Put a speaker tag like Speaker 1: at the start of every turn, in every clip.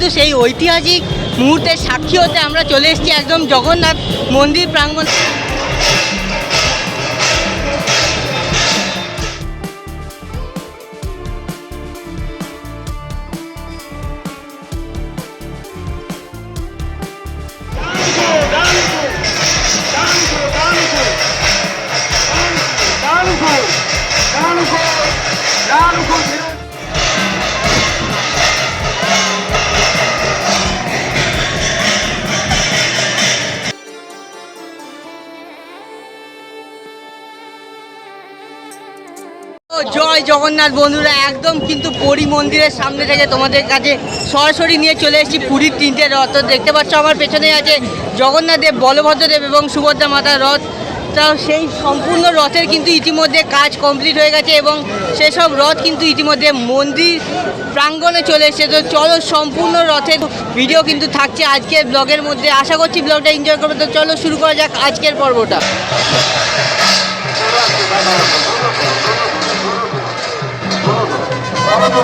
Speaker 1: কিন্তু সেই ঐতিহাসিক মুহূর্তের সাক্ষী হতে আমরা চলে এসেছি একদম জগন্নাথ মন্দির প্রাঙ্গণ ও জয় জগন্নাথ বন্ধুরা, একদম কিন্তু পুরী মন্দিরের সামনে থেকে তোমাদের কাছে সরাসরি নিয়ে চলে এসেছি পুরীর তিনটে রথ। তো দেখতে পাচ্ছ আমার পেছনে আছে জগন্নাথ দেব বলভদ্রদেব এবং সুভদ্রা মাতার রথ। তা সেই সম্পূর্ণ রথের কিন্তু ইতিমধ্যে কাজ কমপ্লিট হয়ে গেছে এবং সেসব রথ কিন্তু ইতিমধ্যে মন্দির প্রাঙ্গণে চলে এসেছে। তো চলো সম্পূর্ণ রথের ভিডিও কিন্তু থাকছে আজকের ব্লগের মধ্যে। আশা করছি ব্লগটা এনজয় করবে। তো চলো শুরু করা যাক আজকের পর্বটা। Thank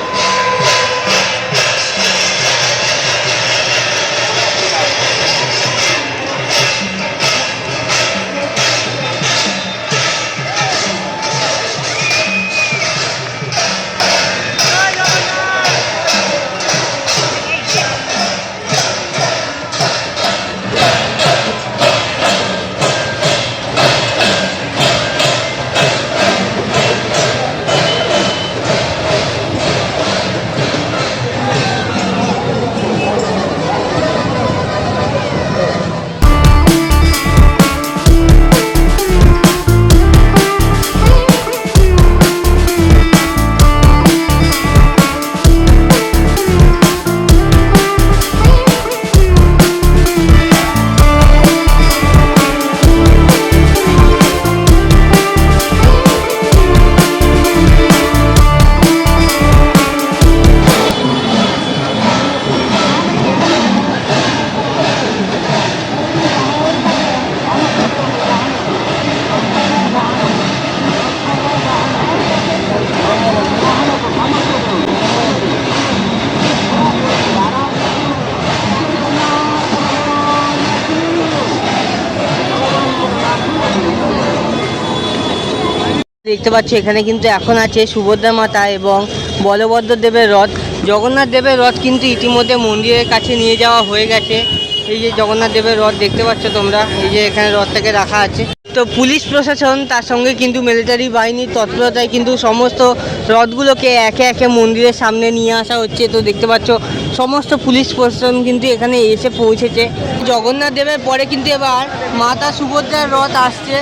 Speaker 1: you. দেখতে পাচ্ছ, এখানে কিন্তু এখন আছে সুভদ্রা মাতা এবং বলভদ্র দেবের রথ। জগন্নাথ দেবের রথ কিন্তু ইতিমধ্যে মন্দিরের কাছে নিয়ে যাওয়া হয়ে গেছে। এই যে জগন্নাথ দেবের রথ দেখতে পাচ্ছ তোমরা, এই যে এখানে রথটাকে রাখা আছে। তো পুলিশ প্রশাসন তার সঙ্গে কিন্তু মিলিটারি বাহিনীর তৎপরতায় কিন্তু সমস্ত রথগুলোকে একে একে মন্দিরের সামনে নিয়ে আসা হচ্ছে। তো দেখতে পাচ্ছ, সমস্ত পুলিশ প্রশাসন কিন্তু এখানে এসে পৌঁছেছে। জগন্নাথ দেবের পরে কিন্তু এবার মাতা সুভদ্রার রথ আসছে।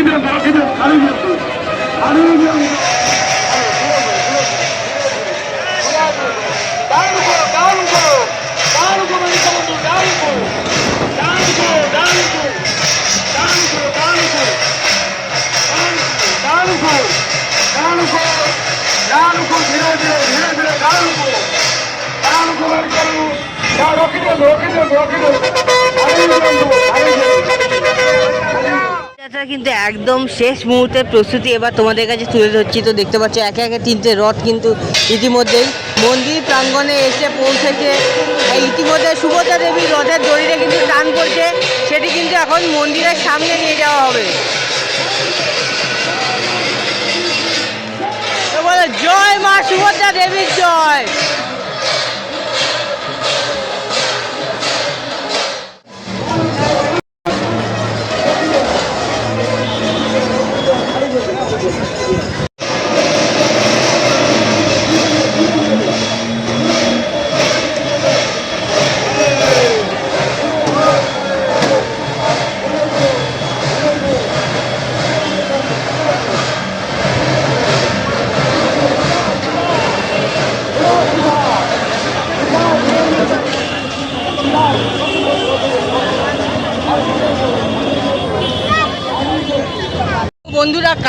Speaker 2: রখিবেন রখিবেন কারুবেন কারুবেন রখিবেন রখিবেন রখিবেন
Speaker 1: যাত্রা কিন্তু একদম শেষ মুহূর্তের প্রস্তুতি এবার তোমাদের কাছে তুলে ধরছি। তো দেখতে পাচ্ছ, একে একে তিনটে রথ কিন্তু ইতিমধ্যেই মন্দির প্রাঙ্গণে এসে পৌঁছেছে। ইতিমধ্যে সুভদ্রা দেবীর রথের দড়িতে কিন্তু টান করছে। সেটি কিন্তু এখন মন্দিরের সামনে নিয়ে যাওয়া হবে। জয় মা সুভদ্রা দেবীর জয়।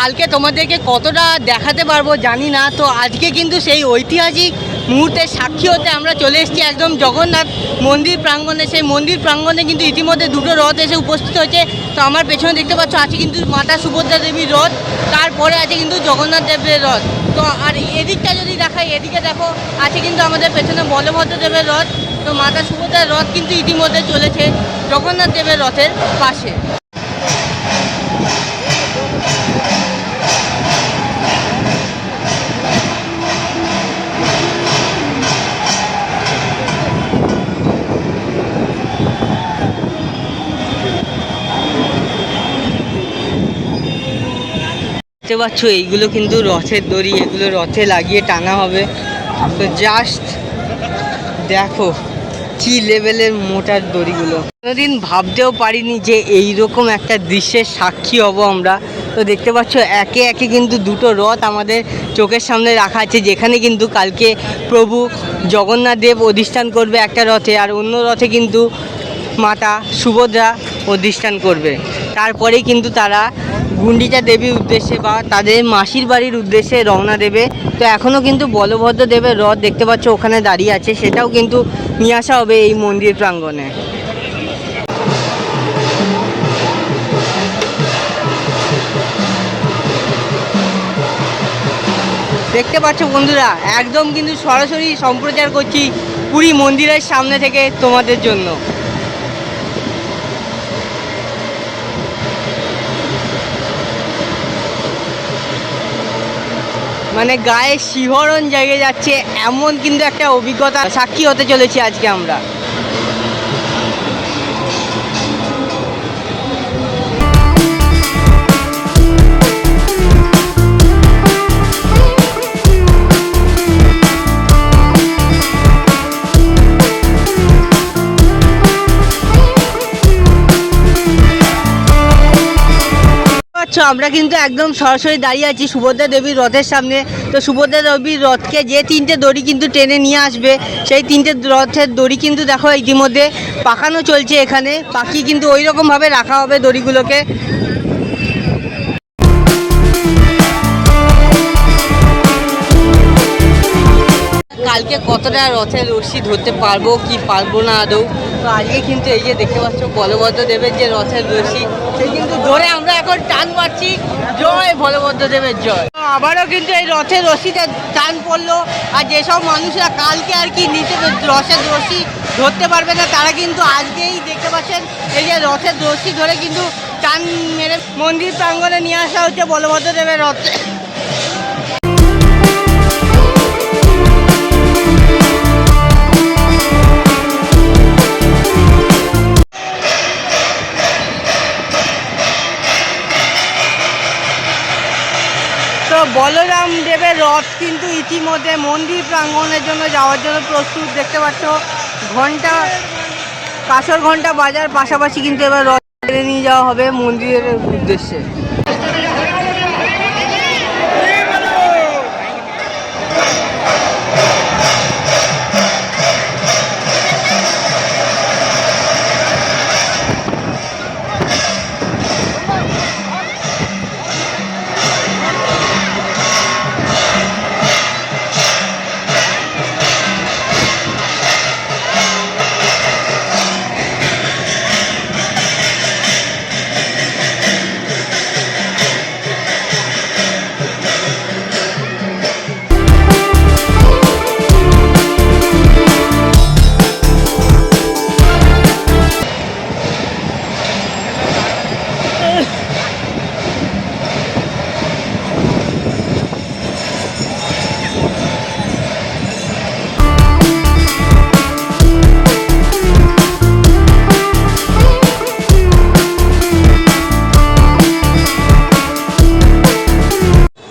Speaker 1: কালকে তোমাদেরকে কতটা দেখাতে পারব জানি না, তো আজকে কিন্তু সেই ঐতিহাসিক মুহূর্তের সাক্ষী হতে আমরা চলে এসেছি একদম জগন্নাথ মন্দির প্রাঙ্গণে। সেই মন্দির প্রাঙ্গণে কিন্তু ইতিমধ্যে দুটো রথ এসে উপস্থিত হয়েছে। তো আমার পেছনে দেখতে পাচ্ছ, আছে কিন্তু মাতা সুভদ্রা দেবীর রথ, তারপরে আছে কিন্তু জগন্নাথ দেবের রথ। তো আর এদিকটা যদি দেখাই, এদিকে দেখো, আছে কিন্তু আমাদের পেছনে বলভদ্র দেবের রথ। তো মাতা সুভদ্রার রথ কিন্তু ইতিমধ্যে চলেছে জগন্নাথ দেবের রথের পাশে। দেখতে পাচ্ছ, এইগুলো কিন্তু রথের দড়ি, এগুলো রথে লাগিয়ে টানা হবে। তো জাস্ট দেখো, কি লেভেলের মোটার দড়িগুলো। কোনোদিন ভাবতেও পারিনি যে এই রকম একটা দৃশ্যের সাক্ষী হব আমরা। তো দেখতে পাচ্ছ, একে একে কিন্তু দুটো রথ আমাদের চোখের সামনে রাখা আছে, যেখানে কিন্তু কালকে প্রভু জগন্নাথ দেব অধিষ্ঠান করবে একটা রথে, আর অন্য রথে কিন্তু মাতা সুভদ্রা অধিষ্ঠান করবে। তারপরেই কিন্তু তারা গুন্ডিচা দেবীর উদ্দেশ্যে বা তাদের মাসির বাড়ির উদ্দেশ্যে রওনা দেবে। তো এখনও কিন্তু বলভদ্র দেবের রথ দেখতে পাচ্ছ, ওখানে দাঁড়িয়ে আছে। সেটাও কিন্তু নিয়ে আসা হবে এই মন্দির প্রাঙ্গণে। দেখতে পাচ্ছ বন্ধুরা, একদম কিন্তু সরাসরি সম্প্রচার করছি পুরী মন্দিরের সামনে থেকে তোমাদের জন্য। মানে গায়ে শিহরণ জেগে যাচ্ছে এমন কিন্তু একটা অভিজ্ঞতা সাক্ষী হতে চলেছি আজকে আমরা। পাচ্ছ আমরা কিন্তু একদম সরাসরি দাঁড়িয়ে আছি সুভদ্রা দেবীর রথের সামনে। তো সুভদ্রা দেবীর রথকে যে তিনটে দড়ি কিন্তু টেনে নিয়ে আসবে, সেই তিনটে রথের দড়ি কিন্তু দেখো ইতিমধ্যে পাকানো চলছে এখানে। পাখি কিন্তু ওই রকমভাবে রাখা হবে দড়িগুলোকে। কালকে কতটা রথের রশি ধরতে পারব, কি পারব না আদৌ? তো আজকে কিন্তু এই যে দেখতে পাচ্ছ বলভদ্র দেবের যে রথের রশি সেই কিন্তু ধরে আমরা এখন টান পাচ্ছি জয় বলভদ্র দেবের জয় আবারও কিন্তু এই রথের রশিতে টান পড়ল। আর যেসব মানুষরা কালকে আর কি নিচে রথের রশি ধরতে পারবে না, তারা কিন্তু আজকেই দেখতে পাচ্ছেন, এই যে রথের রশি ধরে কিন্তু টান মেরে মন্দির প্রাঙ্গণে নিয়ে আসা হচ্ছে বলভদ্র দেবের রথে। বলরাম দেবের রথ কিন্তু ইতিমধ্যে মন্দির প্রাঙ্গণের জন্য যাওয়ার জন্য প্রস্তুত। দেখতে পাচ্ছ, ঘণ্টা, কাঁসর ঘণ্টা বাজার পাশাপাশি কিন্তু এবার রথ নিয়ে যাওয়া হবে মন্দিরের উদ্দেশ্যে।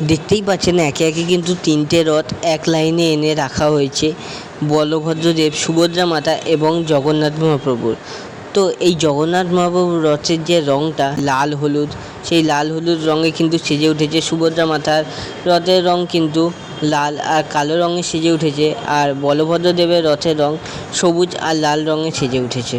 Speaker 1: দেখতেই পাচ্ছেন, একে একে কিন্তু তিনটে রথ এক লাইনে এনে রাখা হয়েছে। বলভদ্রদেব সুভদ্রা মাতা এবং জগন্নাথ মহাপ্রভুর। তো এই জগন্নাথ মহাপ্রভুর রথের যে রংটা, লাল হলুদ, সেই লাল হলুদ রঙে কিন্তু সেজে উঠেছে সুভদ্রা মাতার। রথের রং কিন্তু লাল আর কালো রঙে সেজে উঠেছে, আর বলভদ্র দেবের রথের রং সবুজ আর লাল রঙে সেজে উঠেছে।